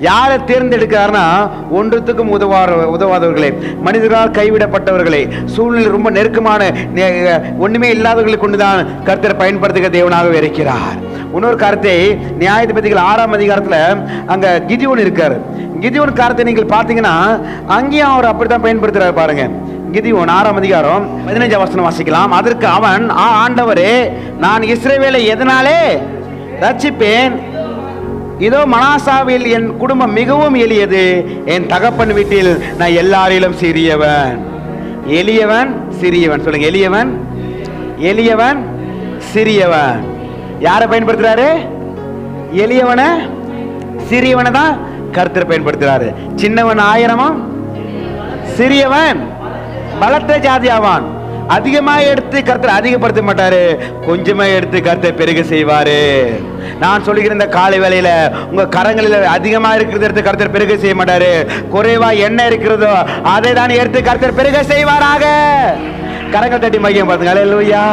யாரை தேர்ந்தெடுக்கிறார்னா ஒன்றுத்துக்கும் உதவாத உதவாதவர்களே. மனிதர்களால் கைவிடப்பட்டவர்களே. சூழ்நிலை ரொம்ப நெருக்கமான ஒன்றுமே ஒண்ணுமே இல்லாதவர்களை கொண்டுதான் கருத்தரை பயன்படுத்துகிற தேவனாகவே இருக்கிறார். இன்னொரு காரத்தை நியாயாதிபதிகள் ஆறாம் அதிகாரத்தில் அங்கே கிதியோன் இருக்கார். கிதியோன் காரத்தை நீங்கள் பார்த்தீங்கன்னா அங்கேயும் அவர் அப்படித்தான் பயன்படுத்துகிறார் பாருங்க. கிதியோன் ஆறாம் அதிகாரம் பதினஞ்சாம் வசனம் வாசிக்கலாம். அதற்கு அவன் "ஆ, ஆண்டவரே நான் இஸ்ரேவேலை எதனாலே ரட்சிப்பேன்? இதோ மனாசாவில் என் குடும்பம் மிகவும் எளியது. என் தகப்பன் வீட்டில் நான் எல்லாரிலும் சிறியவன். எளியவன் சிறியவன். சொல்லுங்க எளியவன் எளியவன் சிறியவன். யாரை பயன்படுத்துறாரு? எளியவனை? சிறியவனை தான் கருத்தர் பயன்படுத்துறாரு. சின்னவன் ஆயிரமும் சிறியவன். பலத்த ஜாதி ஆவான். அதிகமாக எடுத்து கருத்தர் அதிகப்படுத்த மாட்டாரு. கொஞ்சமாக எடுத்து கருத்தை பெருக செய்வார். நான் சொல்லுகிற இந்த காலை வேலையில் உங்கள் கரங்களில் அதிகமாக இருக்கிறத எடுத்து கருத்தர் பெருக செய்ய மாட்டார். குறைவாக என்ன இருக்கிறதோ அதை தான் எடுத்து கருத்தர் பெருக செய்வாராக. கரங்கள் தட்டி மையம் பாருங்க அலையா